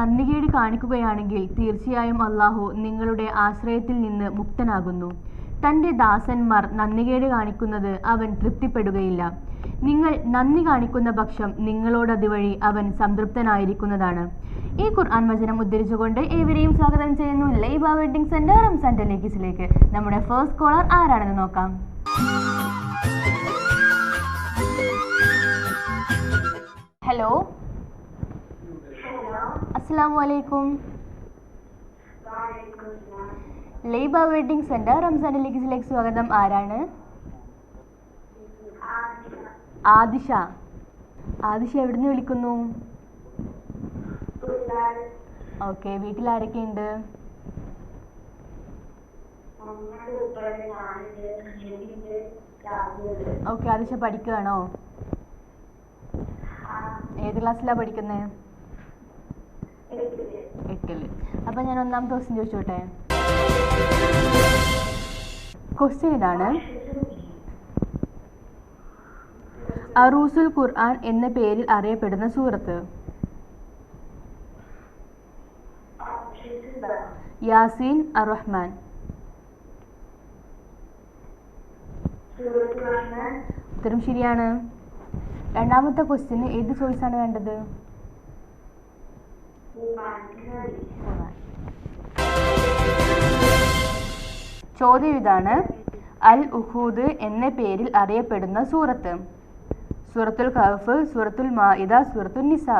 നന്ദികേട് കാണിക്കുകയാണെങ്കിൽ തീർച്ചയായും അള്ളാഹു നിങ്ങളുടെ ആശ്രയത്തിൽ നിന്ന് മുക്തനാകുന്നു. തന്റെ ദാസന്മാർ നന്ദികേട് കാണിക്കുന്നത് അവൻ തൃപ്തിപ്പെടുകയില്ല. നിങ്ങൾ നന്ദി കാണിക്കുന്ന പക്ഷം നിങ്ങളോട് അതുവഴി അവൻ സംതൃപ്തനായിരിക്കുന്നതാണ്. ഈ ഖുർആൻ വചനം ഉദ്ധരിച്ചുകൊണ്ട് ഏവരെയും സ്വാഗതം ചെയ്യുന്നു. ലൈബ വെഡിങ് സെന്റർ സെന്റർ ലേക്കിസിലേക്ക് നമ്മുടെ ഫസ്റ്റ് കോളർ ആരാണെന്ന് നോക്കാം. ഹലോ? അസ്സാം വലൈക്കും ലൈബ വെഡിങ് സെന്റർ റംസാൻ ടെലിക്കിസിലേക്ക് സ്വാഗതം. ആരാണ്? ആദിഷ. ആദിഷ എവിടുന്ന് വിളിക്കുന്നു? ഓക്കെ വീട്ടിൽ ആരൊക്കെയുണ്ട്? ഓക്കെ ആദിഷ പഠിക്കുകയാണോ ഏത് ക്ലാസ്സിലാണ് പഠിക്കുന്നത് എട്ടിൽ. അപ്പം ഞാൻ ഒന്നാമത്തെ ക്വസ്റ്റ്യൻ ചോദിച്ചോട്ടെ? ക്വസ്റ്റ്യൻ ഇതാണ്. അറൂസുൽ ഖുർആൻ എന്ന പേരിൽ അറിയപ്പെടുന്ന സൂറത്ത്. യാസീൻ അറഹ്മാൻ ഉത്തരം ശരിയാണ്. രണ്ടാമത്തെ ക്വസ്റ്റ്യന് ഏത് ചോയ്സ് ആണ് വേണ്ടത്. ചോദ്യം ഇതാണ്. അൽ ഉഹൂദ് എന്ന പേരിൽ അറിയപ്പെടുന്ന സൂറത്ത്. സൂറത്തുൽ കഹഫ് സൂറത്തുൽ മാഇദ സൂറത്തുൽ നിസാ.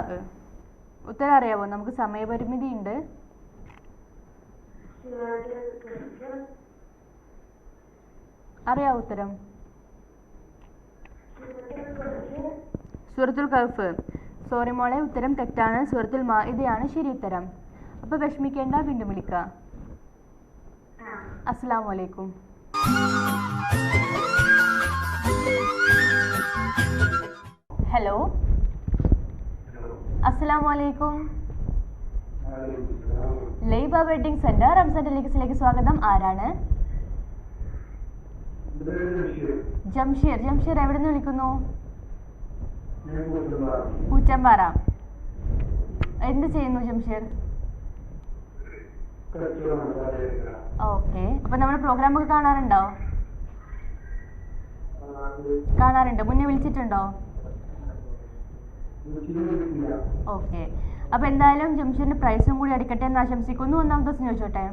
ഉത്തരം അറിയാവോ? നമുക്ക് സമയപരിമിതി ഉണ്ട്. അറിയാവോ ഉത്തരം? സൂറത്തുൽ കഹഫ്. സോറി മോളെ ഉത്തരം തെറ്റാണ്. സൂറത്തുൽ മാഇദയാണ് ശരി ഉത്തരം. അപ്പോൾ വിഷമിക്കേണ്ട വീണ്ടും വിളിക്കുക അസ്സലാമു അലൈക്കും. ഹലോ. അസ്സലാമു അലൈക്കും. ലൈബ വെഡിങ് സെന്റർ റംസാൻ ടെലിക്സിലേക്ക് സ്വാഗതം. ആരാണ്? ജംഷീർ. ജംഷീർ. എവിടെ നിന്ന് വിളിക്കുന്നു? കൂറ്റമ്പാറ എന്ത് ചെയ്യുന്നു ജംഷീർ? ഓക്കെ. അപ്പൊ നമ്മുടെ പ്രോഗ്രാം ഒക്കെ കാണാറുണ്ടോ? കാണാറുണ്ട്. മുന്നേ വിളിച്ചിട്ടുണ്ടോ? ഓക്കെ. അപ്പൊ എന്തായാലും ജംഷീറിന് പ്രൈസും കൂടി അടിക്കട്ടെ എന്ന് ആശംസിക്കുന്നു. ഒന്നാമത്തെ ദിവസം ചോദിച്ചോട്ടെ?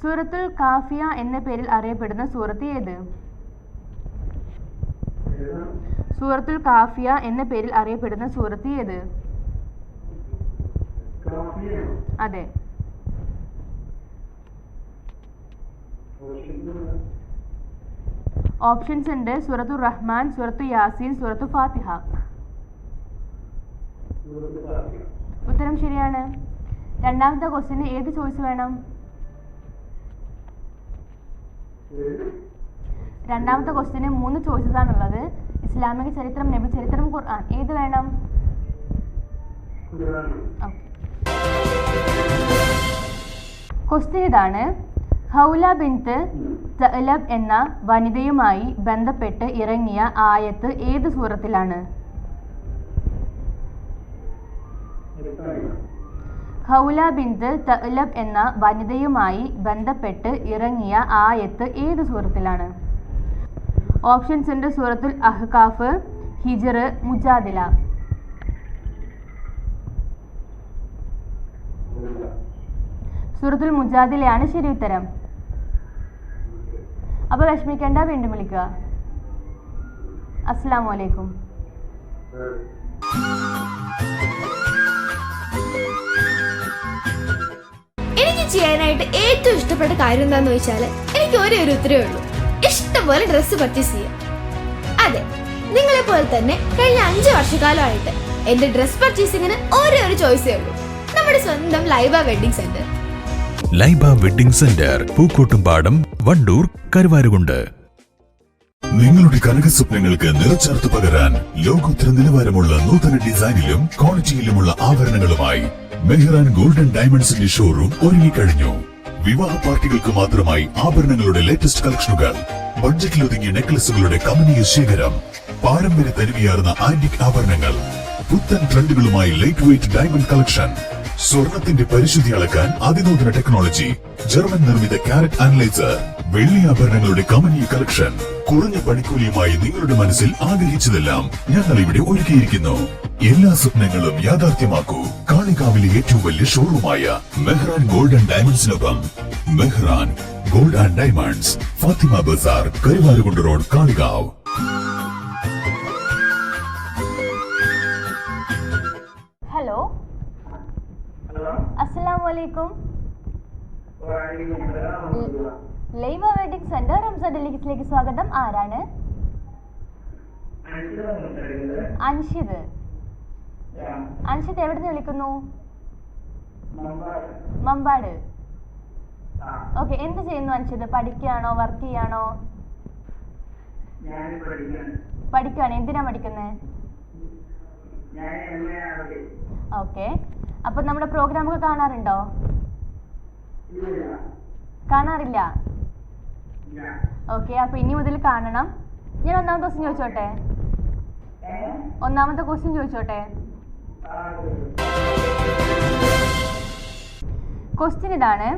സൂറത്തുൽ കാഫിയ എന്ന പേരിൽ അറിയപ്പെടുന്ന സൂറത്ത് ഏത്? സൂറത്തുൽ കാഫിയ എന്ന പേരിൽ അറിയപ്പെടുന്ന സൂറത്ത് ഏത്? അതെ. ഓപ്ഷൻസ് ഉണ്ട്. സൂറത്തു റഹ്മാൻ സൂറത്തു യാസീൻ സൂറത്തു ഫാത്തിഹ. ഉത്തരം ശരിയാണ്. രണ്ടാമത്തെ ക്വസ്റ്റിന് ഏത് ചോയ്സ് വേണം? രണ്ടാമത്തെ ക്വസ്റ്റിന് മൂന്ന് ചോയ്സസ് ആണുള്ളത്. ഇസ്ലാമിക ചരിത്രം നബി ചരിത്രം ഖുർആൻ ഏത് വേണം? ക്വസ്റ്റ്യൻ ഇതാണ്. ഹൗല ബിൻത്ത് തഅലബ് എന്ന വനിതയുമായി ബന്ധപ്പെട്ട് ഇറങ്ങിയ ആയത്ത് ഏത് സൂറത്തിലാണ്? ഹൗല ബിന്ത് തഅലബ് എന്ന വനിതയുമായി ബന്ധപ്പെട്ട് ഇറങ്ങിയ ആയത്ത് ഏത് സൂറത്തിലാണ്? ഓപ്ഷൻസ് ഉണ്ട് സൂറത്തുൽ അഹ്കാഫ് ഹിജർ മുജാദില. സൂറത്തുൽ മുജാദിലയാണ് ശരി ഉത്തരം. അപ്പൊ വിഷമിക്കേണ്ട വീണ്ടും വിളിക്കുക? അസ്സാം എനിക്ക് ചെയ്യാനായിട്ട് ഏറ്റവും ഇഷ്ടപ്പെട്ട കാര്യം എന്താണെന്ന് വെച്ചാൽ എനിക്ക് ഒരേ ഒരു ഉത്തരവേ ഉള്ളൂ. ഇഷ്ടംപോലെ ഡ്രസ്സ് പർച്ചേസ് ചെയ്യാം. അതെ നിങ്ങളെ പോലെ തന്നെ കഴിഞ്ഞ അഞ്ച് വർഷക്കാലമായിട്ട് എന്റെ ഡ്രസ് പർച്ചേസിങ്ങിന് ഒരേ ഒരു ചോയ്സേ ഉള്ളൂ. നമ്മുടെ സ്വന്തം Laiba wedding centre Laiba wedding centre Pookkottumpadam Wandoor Karuvarakundu. നിങ്ങളുടെ കനക സ്വപ്നങ്ങൾക്ക് നിറച്ചേർത്ത് പകരാൻ ലോകോത്തര നിലവാരമുള്ള നൂതന ഡിസൈനിലും ക്വാളിറ്റിയിലുമുള്ള ആഭരണങ്ങളുമായി മെഹ്റാൻ ഗോൾഡൻ ഡയമണ്ട്സിന്റെ ഷോറൂം ഒരുങ്ങിക്കഴിഞ്ഞു. വിവാഹ പാർട്ടികൾക്ക് മാത്രമായി ആഭരണങ്ങളുടെ ലേറ്റസ്റ്റ് കളക്ഷനുകൾ ബഡ്ജറ്റിൽ ഒതുങ്ങിയ നെക്ലസുകളുടെ കമനീയ ശേഖരം പാരമ്പര്യ തനിവിയാർന്ന ആന്റിക് ആഭരണങ്ങൾ പുത്തൻ ട്രെൻഡുകളുമായി ലൈറ്റ് വെയിറ്റ് ഡയമണ്ട് കളക്ഷൻ സ്വർണത്തിന്റെ പരിശുദ്ധി അളക്കാൻ അതിനൂതന ടെക്നോളജി ജർമ്മൻ നിർമ്മിത കാരറ്റ് അനലൈസർ വെള്ളി ആഭരണങ്ങളുടെ കമനീയ കളക്ഷൻ. കുറഞ്ഞ പണിക്കൂലിയുമായി നിങ്ങളുടെ മനസ്സിൽ ആഗ്രഹിച്ചതെല്ലാം ഞങ്ങൾ ഇവിടെ ഒരുക്കിയിരിക്കുന്നു. എല്ലാ സ്വപ്നങ്ങളും യാഥാർത്ഥ്യമാക്കൂ. കാളികാവിലെ ഏറ്റവും വലിയ ഷോറൂമായ Mehran gold and ഡയമണ്ട്സിനൊപ്പം Mehran gold and diamonds Fathima Bazar Karuvarakundu road Kalikavu. Laiba wedding centre Ramzan ഡെലിഗസിലേക്ക് സ്വാഗതം ആരാണ്? അൻഷിദ് അൻഷിദ് എവിടെ നിന്ന് വിളിക്കുന്നു? മമ്പാട്. ഓക്കെ എന്ത് ചെയ്യുന്നു അൻഷിദ് പഠിക്കുകയാണോ? വർക്ക് ചെയ്യാണോ? പഠിക്കുകയാണ് എന്തിനാ പഠിക്കുന്നത് ഓക്കെ അപ്പൊ നമ്മുടെ പ്രോഗ്രാമൊക്കെ കാണാറുണ്ടോ? കാണാറില്ല. ഓക്കെ അപ്പൊ ഇനി മുതൽ കാണണം. ഞാൻ ഒന്നാമത്തെ ക്വസ്റ്റ്യൻ ചോദിച്ചോട്ടെ? ഒന്നാമത്തെ ക്വസ്റ്റ്യൻ ചോദിച്ചോട്ടെ? ക്വസ്റ്റ്യൻ ഇതാണ്.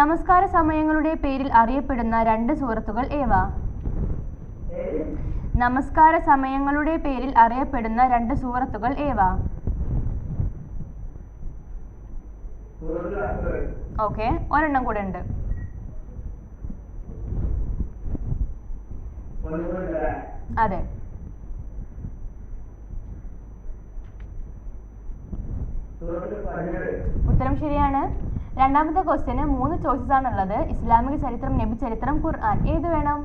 നമസ്കാര സമയങ്ങളുടെ പേരിൽ അറിയപ്പെടുന്ന രണ്ട് സൂറത്തുകൾ ഏവ? നമസ്കാര സമയങ്ങളുടെ പേരിൽ അറിയപ്പെടുന്ന രണ്ട് സൂറത്തുകൾ ഏവ? ഓക്കെ ഒരെണ്ണം കൂടെ ഉണ്ട് ഒന്നുകൂടി തരാം. അതെ. ഉത്തരം ശരിയാണ്. രണ്ടാമത്തെ ക്വസ്റ്റ്യന് മൂന്ന് ചോയ്സസ് ഉള്ളത് ഇസ്ലാമിക ചരിത്രം നബി ചരിത്രം ഖുർആൻ. ഏത് വേണം?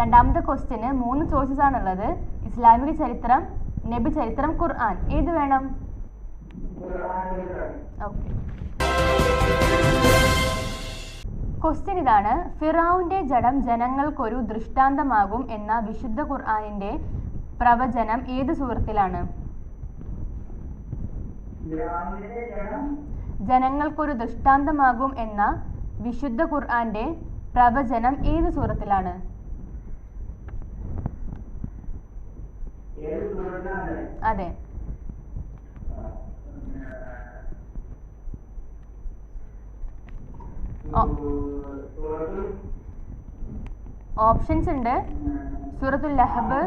രണ്ടാമത്തെ ക്വസ്റ്റ്യന് മൂന്ന് ചോയ്സസ് ഉള്ളത് ഇസ്ലാമിക ചരിത്രം നബി ചരിത്രം ഖുർആൻ. ഏത് വേണം? ഓക്കെ ക്വസ്റ്റ്യൻ ഇതാണ്. ഫിറാവുന്റെ ജഡം ജനങ്ങൾക്കൊരു ദൃഷ്ടാന്തമാകും എന്ന വിശുദ്ധ ഖുർആാനിന്റെ പ്രവചനം ഏത് സൂറത്തിലാണ്? ജനങ്ങൾക്കൊരു ദൃഷ്ടാന്തമാകും എന്ന വിശുദ്ധ ഖുർആന്റെ പ്രവചനം ഏത് സൂറത്തിലാണ്? സുഹൃത്താണ് അതെ. ഓപ്ഷൻസ് ഉണ്ട്. സൂറത്തുൽ ലഹബ്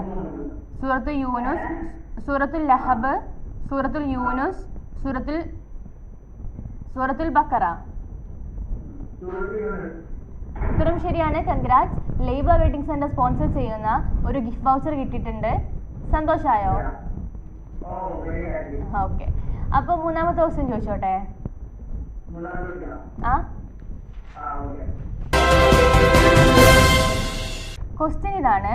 സൂറത്തുൽ യൂനുസ് സൂറത്തുൽ ലഹബ് സൂറത്തുൽ യൂനുസ് സൂറത്തുൽ സൂറത്തുൽ ബക്കറ. ഉത്തരം ശരിയാണ് congrats. Labour wedding centre sponsor ചെയ്യുന്ന ഒരു ഗിഫ്റ്റ് വൗച്ചർ കിട്ടിയിട്ടുണ്ട്. സന്തോഷമായോ ഓക്കെ. അപ്പോൾ മൂന്നാമത്തെ ക്വസ്റ്റ്യൻ ചോദിച്ചോട്ടെ? ആ? ക്വസ്റ്റ്യൻ ഇതാണ്.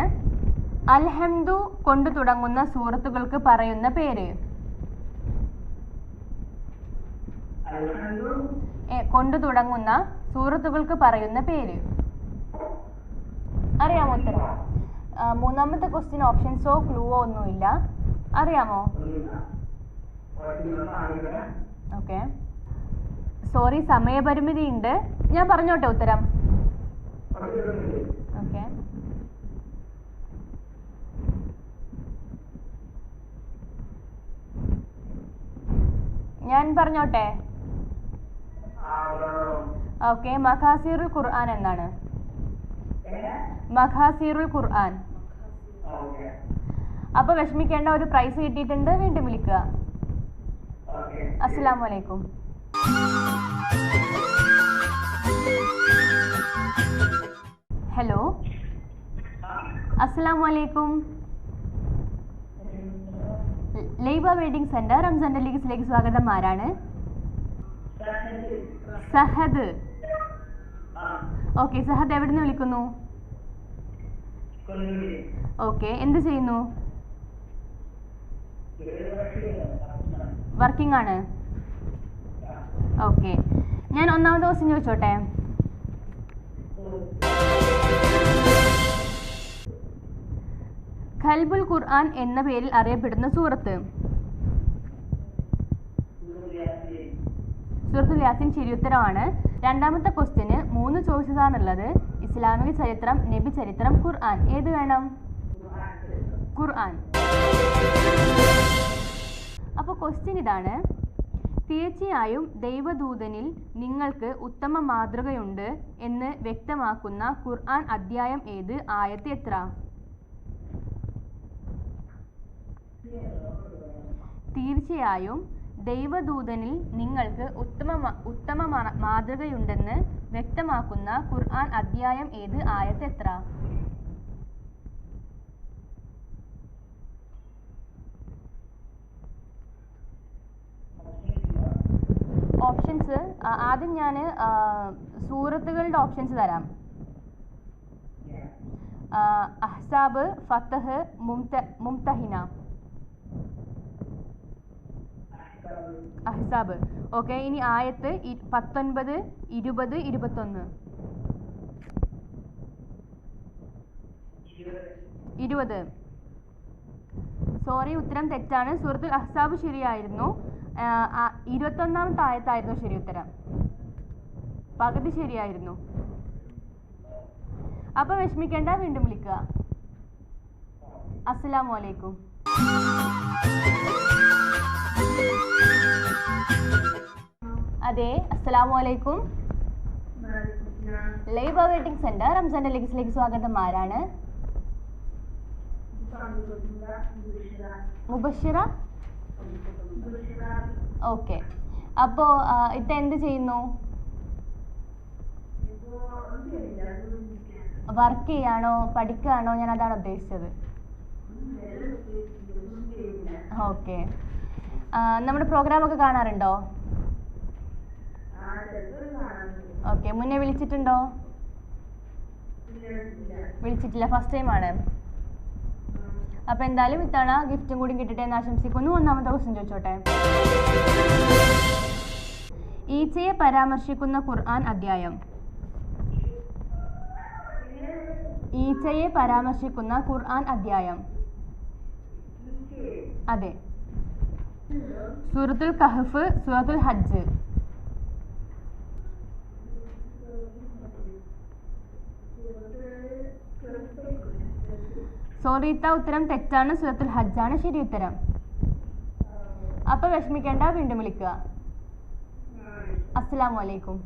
അൽഹംദു കൊണ്ടു തുടങ്ങുന്ന സൂറത്തുകൾക്ക് പറയുന്ന പേര്. കൊണ്ടു തുടങ്ങുന്ന സൂറത്തുകൾക്ക് പറയുന്ന പേര്. അറിയാമോ ഉത്തരം? മൂന്നാമത്തെ ക്വസ്റ്റ്യൻ ഓപ്ഷൻസോ ക്ലൂവോ ഒന്നുമില്ല. അറിയാമോ? ഓക്കെ സോറി സമയപരിമിതി ഉണ്ട്. ഞാൻ പറഞ്ഞോട്ടെ ഉത്തരം? ഓക്കെ ഞാൻ പറഞ്ഞോട്ടെ? ഓക്കെ മഖാസീറുൽ ഖുർആൻ എന്നാണ്. മഖാസീറുൽ ഖുർആൻ. അപ്പൊ വിഷമിക്കേണ്ട ഒരു പ്രൈസ് കിട്ടിയിട്ടുണ്ട്. വീണ്ടും വിളിക്കുക. അസ്സലാമു ഹലോ അസ്സലാമു അലൈക്കും ലൈബ വെഡിങ് സെന്റർ റംസാൻ ഡെലിഗസിലേക്ക് സ്വാഗതം. ആരാണ്? സഹദ്. ഓക്കെ സഹദ് എവിടെ നിന്ന് വിളിക്കുന്നു? ഓക്കെ എന്ത് ചെയ്യുന്നു? വർക്കിംഗ് ആണ്. ഓക്കെ ഞാൻ ഒന്നാമത്തെ ദിവസം ചോദിച്ചോട്ടെ. ഖൽബുൽ ഖുർആൻ എന്ന പേരിൽ അറിയപ്പെടുന്ന സൂറത്ത്. സൂറത്തുൽ യാസിൻ ശരിയുത്തരമാണ് രണ്ടാമത്തെ ക്വസ്റ്റ്യന് മൂന്ന് ചോയ്സസ് ആണുള്ളത്. ഇസ്ലാമിക ചരിത്രം നബി ചരിത്രം ഖുർആൻ. ഏത് വേണം? ഖുർആൻ. അപ്പോൾ ക്വസ്റ്റ്യൻ ഇതാണ്. തീർച്ചയായും ദൈവദൂതനിൽ നിങ്ങൾക്ക് ഉത്തമ മാതൃകയുണ്ട് എന്ന് വ്യക്തമാക്കുന്ന ഖുർആൻ അധ്യായം ഏത്? ആയത്ത് എത്ര? തീർച്ചയായും ദൈവദൂതനിൽ നിങ്ങൾക്ക് ഉത്തമ ഉത്തമ മാതൃകയുണ്ടെന്ന് വ്യക്തമാക്കുന്ന ഖുർആൻ അധ്യായം ഏത്? ആയത്ത് എത്ര? ഓപ്ഷൻസ് ആദ്യം ഞാൻ സൂറത്തുകളുടെ ഓപ്ഷൻസ് തരാം. അഹ്സാബ് ഫത്തഹ് മുംത മുംതഹിന. അഹ്സാബ്. ഓക്കെ ഇനി ആയത്ത് പത്തൊൻപത് ഇരുപത് ഇരുപത്തൊന്ന്. ഇരുപത്. സോറി ഉത്തരം തെറ്റാണ്. സൂറത്തുൽ അഹ്സാബ് ശരിയായിരുന്നു. ഇരുപത്തൊന്നാമത്തെ ആയത്തായിരുന്നു ശരി ഉത്തരം. പകുതി ശരിയായിരുന്നു. അപ്പൊ വിഷമിക്കേണ്ട വീണ്ടും വിളിക്കുക. അസ്സലാമു അലൈക്കും. അതെ അസ്സലാമു അലൈക്കും. ലൈവ് വെയിറ്റിംഗ് സെന്റർ റംസാന്റെ ലെഗസിലേക്ക് സ്വാഗതം. ആരാണ്? മുബഷിറ. ഓക്കെ. അപ്പോ ഇത്ത എന്ത് ചെയ്യുന്നു? വർക്ക് ചെയ്യാണോ? പഠിക്കുകയാണോ? ഞാൻ അതാണ് ഉദ്ദേശിച്ചത്. ഓക്കെ. നമ്മുടെ പ്രോഗ്രാം ഒക്കെ കാണാറുണ്ടോ? ഓക്കെ. മുന്നേ വിളിച്ചിട്ടുണ്ടോ? വിളിച്ചിട്ടില്ല. ഫസ്റ്റ് ടൈം ആണ്. അപ്പൊ എന്തായാലും ഇത്തവണ ഗിഫ്റ്റും കൂടി കിട്ടട്ടെ എന്ന് ആശംസിക്കുന്നു. ഒന്നാമത്തെ ക്വസ്റ്റ്യൻ ചോദിച്ചോട്ടെ. ഈച്ചയെ പരാമർശിക്കുന്ന ഖുർആൻ അധ്യായം. ഈച്ചയെ പരാമർശിക്കുന്ന ഖുർആൻ അധ്യായം. അതെ. സൂറത്തുൽ കഹഫ് സൂറത്തുൽ ഹജ്ജ്. സോറിത്ത ഉത്തരം തെറ്റാണ്. സൂറത്തുൽ ഹജ്ജാണ് ശരി ഉത്തരം. അപ്പൊ വിഷമിക്കേണ്ട വീണ്ടും വിളിക്കുക. അസ്സലാമലൈക്കും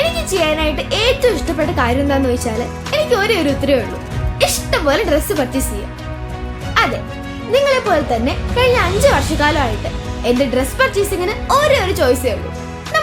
എനിക്ക് ചെയ്യാനായിട്ട് ഏറ്റവും ഇഷ്ടപ്പെട്ട കാര്യം എന്താന്ന് വെച്ചാൽ എനിക്ക് ഒരേ ഒരു ഉത്തരവേ ഉള്ളൂ. ഇഷ്ടംപോലെ ഡ്രസ്സ് പർച്ചേസ് ചെയ്യാം. അതെ നിങ്ങളെ പോലെ തന്നെ കഴിഞ്ഞ അഞ്ച് വർഷക്കാലമായിട്ട് എന്റെ ഡ്രസ് പർച്ചേസിങ്ങിന് ഒരേ ഒരു ചോയ്സേ ഉള്ളൂ.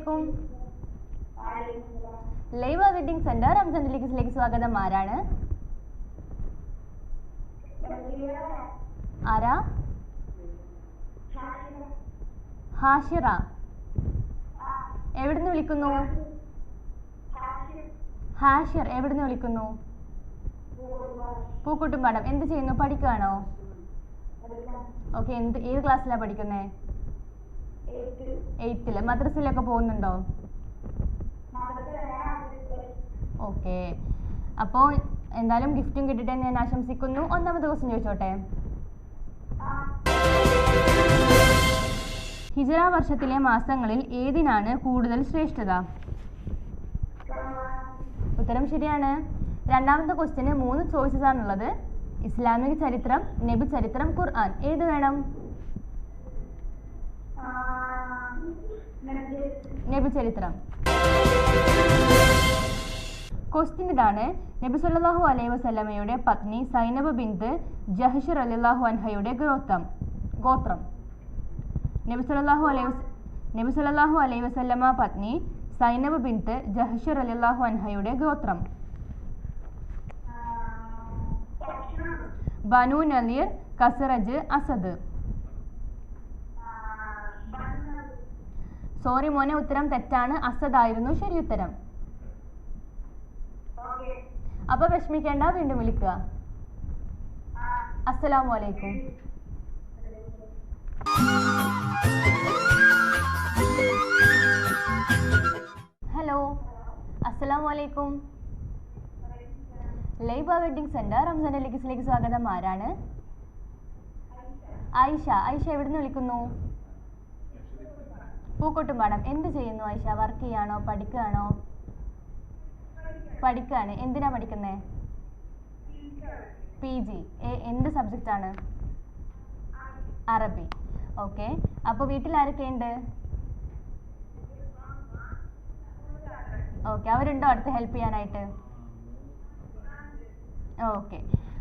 അസ്സലാമു അലൈക്കും ലൈവ വെഡിങ് സെന്റർ റംസാൻ സ്വാഗതം. ആരാണ്? ആരാ? ഹാഷിറ. എവിടുന്ന് വിളിക്കുന്നു? ഹാഷിർ എവിടുന്ന് വിളിക്കുന്നു? പൂക്കുട്ടുംപാടം. എന്ത് ചെയ്യുന്നു? പഠിക്കുകയാണോ ഓക്കെ എന്ത് ഏത് ക്ലാസ്സിലാണ് പഠിക്കുന്നത് എയ്ത്തിൽ മദ്രസയിലൊക്കെ പോകുന്നുണ്ടോ? ഓക്കെ അപ്പോൾ എന്തായാലും ഗിഫ്റ്റും കിട്ടട്ടെ എന്ന് ഞാൻ ആശംസിക്കുന്നു. ഒന്നാമത്തെ ക്വസ്റ്റ്യൻ ചോദിച്ചോട്ടെ? ഹിജറ വർഷത്തിലെ മാസങ്ങളിൽ ഏതിനാണ് കൂടുതൽ ശ്രേഷ്ഠത? ഉത്തരം ശരിയാണ്. രണ്ടാമത്തെ ക്വസ്റ്റ്യന് മൂന്ന് ചോയ്സസ് ആണുള്ളത്. ഇസ്ലാമിക ചരിത്രം നബി ചരിത്രം ഖുർആൻ. ഏത് വേണം? നബി ചരിത്രം ക്വസ്റ്റ്യൻ ഇതാണ് നബി സല്ലാഹു അലൈഹി വസല്ലമയുടെ പത്നി സൈനബ് ബിന്ദ് ജഹഷർ റളിയല്ലാഹു അൻഹയുടെ ഗോത്രം. ഗോത്രം. നബി സല്ലല്ലാഹു അലൈഹി നബി സല്ലാഹു അലൈഹി വസല്ലമ പത്നി സൈനബ് ബിന്ദ് ജഹഷർ റളിയല്ലാഹു അൻഹയുടെ ഗോത്രം. ബനു നലീർ കസറജ് അസദ്. സോറി മോനെ ഉത്തരം തെറ്റാണ്. അസദ് ആയിരുന്നു. ശരി ഉത്തരം. അപ്പൊ വിഷമിക്കേണ്ട വീണ്ടും വിളിക്കുക. അസ്സലാമു അലൈക്കും. ഹലോ. അസ്സലാമു അലൈക്കും. ലൈബ വെഡിങ് സെന്റർ റംസാൻ ലിഖിസിലേക്ക് സ്വാഗതം. ആരാണ്? ഐഷ ഐഷ എവിടുന്ന് വിളിക്കുന്നു? പൂക്കോട്ടുംപാടം എന്ത് ചെയ്യുന്നു ഐഷ വർക്ക് ചെയ്യാണോ? പഠിക്കുകയാണോ പഠിക്കുകയാണ് എന്തിനാ പഠിക്കുന്നേ? പി ജി എന്ത് ആണ്? അറബി. ഓക്കെ. അപ്പോൾ വീട്ടിൽ ആരൊക്കെയുണ്ട് ഓക്കെ. അവരുണ്ടോ അടുത്ത് ഹെൽപ്പ് ചെയ്യാനായിട്ട്? ഓക്കെ.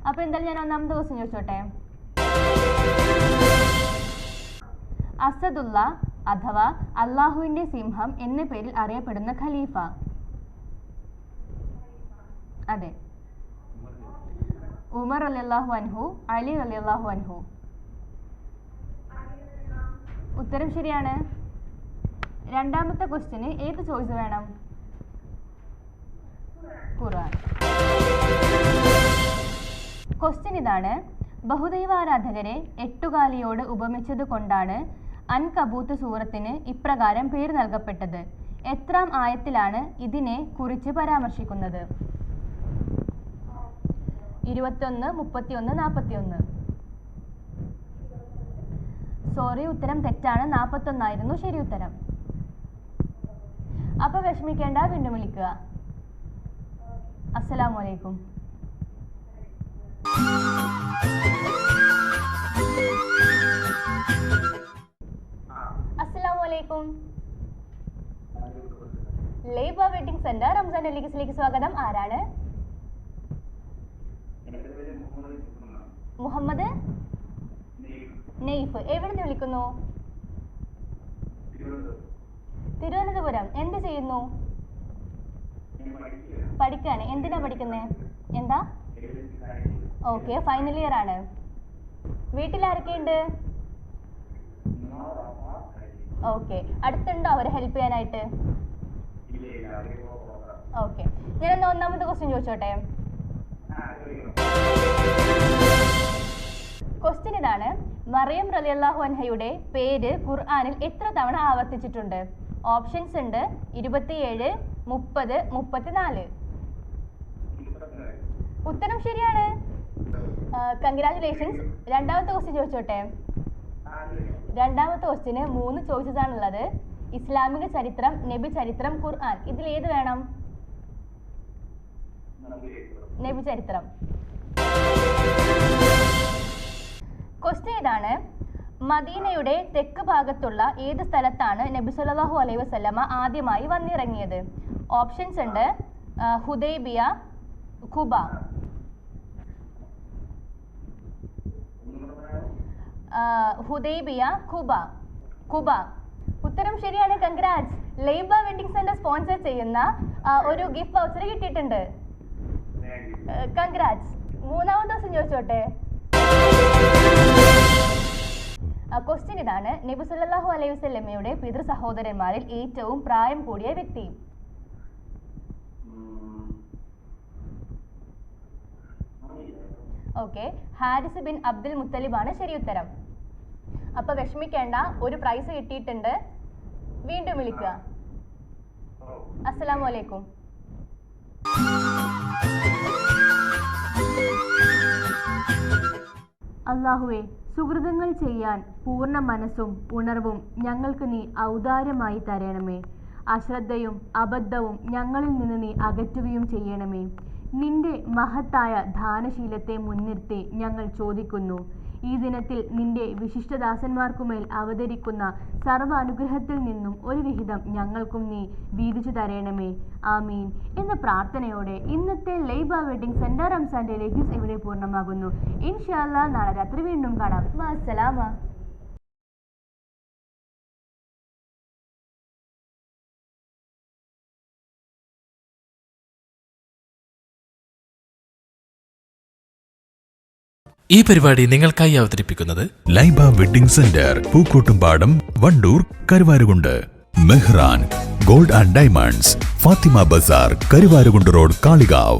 അപ്പോൾ എന്തായാലും ഞാൻ ഒന്നാം ദിവസം ചോദിച്ചോട്ടെ. അസദുള്ള അഥവാ അള്ളാഹുവിന്റെ സിംഹം എന്ന പേരിൽ അറിയപ്പെടുന്ന ഖലീഫ. അതെ. ഉമർ അലിയല്ലാഹു അൻഹു അലി അലിയല്ലാഹു അൻഹു. ഉത്തരം ശരിയാണ്. രണ്ടാമത്തെ ക്വസ്റ്റ്യന് ഏത് ചോയ്സ് വേണം? ഖുർആൻ. ക്വസ്റ്റ്യൻ ഇതാണ്. ബഹുദൈവാരാധകരെ എട്ടുകാലിയോട് ഉപമിച്ചത് കൊണ്ടാണ് അൻ കബൂത്ത് സൂറത്തിന് ഇപ്രകാരം പേര് നൽകപ്പെട്ടത്. എത്രാം ആയത്തിലാണ് ഇതിനെ കുറിച്ച് പരാമർശിക്കുന്നത്. ഇരുപത്തൊന്ന് മുപ്പത്തിയൊന്ന് നാൽപ്പത്തിയൊന്ന് സോറി ഉത്തരം തെറ്റാണ്. നാൽപ്പത്തൊന്നായിരുന്നു ശരി ഉത്തരം. അപ്പൊ വിഷമിക്കേണ്ട വീണ്ടും വിളിക്കുക. അസ്സലാമു അലൈക്കും ലേബർ വെഡിങ് സെന്റർ റംസാൻ ലിഖിസിലേക്ക് സ്വാഗതം. ആരാണ്? മുഹമ്മദ് നെയ്ഫ്. എവിടെ നിന്ന് വിളിക്കുന്നു? തിരുവനന്തപുരം. എന്ത് ചെയ്യുന്നു? പഠിക്കാണ്. എന്തിനാ പഠിക്കുന്നേ? എന്താ? ഓക്കെ ഫൈനൽ ഇയർ ആണ്. വീട്ടിൽ ആരൊക്കെയുണ്ട്? ഓക്കെ അടുത്തുണ്ടോ? അവരെ ഹെൽപ്പ് ചെയ്യാനായിട്ട്? ഓക്കെ ഞാനൊന്ന് ഒന്നാമത്തെ ക്വസ്റ്റ്യൻ ചോദിച്ചോട്ടെ? ക്വസ്റ്റ്യൻ ഇതാണ്. മറിയം റലിയല്ലാഹു അൻഹയുടെ പേര് ഖുർആനിൽ എത്ര തവണ ആവർത്തിച്ചിട്ടുണ്ട്? ഓപ്ഷൻസ് ഉണ്ട്. ഇരുപത്തിയേഴ് മുപ്പത് മുപ്പത്തിനാല്. ഉത്തരം ശരിയാണ്. കൺഗ്രാറ്റുലേഷൻസ് രണ്ടാമത്തെ ക്വസ്റ്റ്യൻ ചോദിച്ചോട്ടെ? രണ്ടാമത്തെ ക്വസ്റ്റ്യന് മൂന്ന് ചോയ്സസ് ആണുള്ളത്. ഇസ്ലാമിക ചരിത്രം നബി ചരിത്രം ഖുർആൻ. ഇതിൽ ഏത് വേണം? നബി ചരിത്രം. ക്വസ്റ്റ്യൻ ഇതാണ്. മദീനയുടെ തെക്ക് ഭാഗത്തുള്ള ഏത് സ്ഥലത്താണ് നബി സല്ലല്ലാഹു അലൈഹി വസല്ലമ ആദ്യമായി വന്നിറങ്ങിയത്? ഓപ്ഷൻസ് ഉണ്ട്. ഹുദൈബിയ ഖുബ ആ, ഹുദൈബിയ ഖുബ. ഖുബ. ഉത്തരം ശരിയാണ് congrats Laiba wedding centre sponsor ചെയ്യുന്ന ഒരു ഗിഫ്റ്റ് വൗച്ചർ കിട്ടിയിട്ടുണ്ട്. കൺഗ്രാറ്റ്സ് മൂന്നാമത്തെ ദിവസം ചോദിച്ചോട്ടെ? ക്വസ്റ്റ്യൻ ഇതാണ്. നബി സല്ലല്ലാഹു അലൈഹി വസല്ലമയുടെ പിതൃ സഹോദരന്മാരിൽ ഏറ്റവും പ്രായം കൂടിയ വ്യക്തി. ഓക്കെ ഹാരിസ് ബിൻ അബ്ദുൽ മുത്തലിബാണ് ശരി ഉത്തരം. അപ്പൊ വിഷമിക്കേണ്ട ഒരു പ്രൈസ് കിട്ടിയിട്ടുണ്ട്. വീണ്ടും വിളിക്കുക. അസ്സലാമു അലൈക്കും. അള്ളാഹുവെ സുഹൃതങ്ങൾ ചെയ്യാൻ പൂർണ മനസ്സും ഉണർവും ഞങ്ങൾക്ക് നീ ഔദാര്യമായി തരണമേ. അശ്രദ്ധയും അബദ്ധവും ഞങ്ങളിൽ നിന്ന് നീ അകറ്റുകയും ചെയ്യണമേ. നിന്റെ മഹത്തായ ദാനശീലത്തെ മുൻനിർത്തി ഞങ്ങൾ ചോദിക്കുന്നു. ഈ ദിനത്തിൽ നിന്റെ വിശിഷ്ടദാസന്മാർക്കുമേൽ അവതരിക്കുന്ന സർവ അനുഗ്രഹത്തിൽ നിന്നും ഒരു വിഹിതം ഞങ്ങൾക്കും നീ വീതിച്ചു തരേണമേ. ആമീൻ. എന്ന പ്രാർത്ഥനയോടെ ഇന്നത്തെ ലൈബ വെഡിങ് സെന്റർ റംസാന്റെ ലെഗ്യൂസ് ഇവിടെ പൂർണമാകുന്നു. ഇൻഷാല്ല നാളെ രാത്രി വീണ്ടും കാണാം. വാസലാമ ഈ പരിപാടി നിങ്ങൾക്കായി അവതരിപ്പിക്കുന്നത് Laiba wedding centre Pookkottumpadam Wandoor Karuvarakundu. Mehran gold and diamonds Fathima Bazar Karuvarakundu road Kalikavu.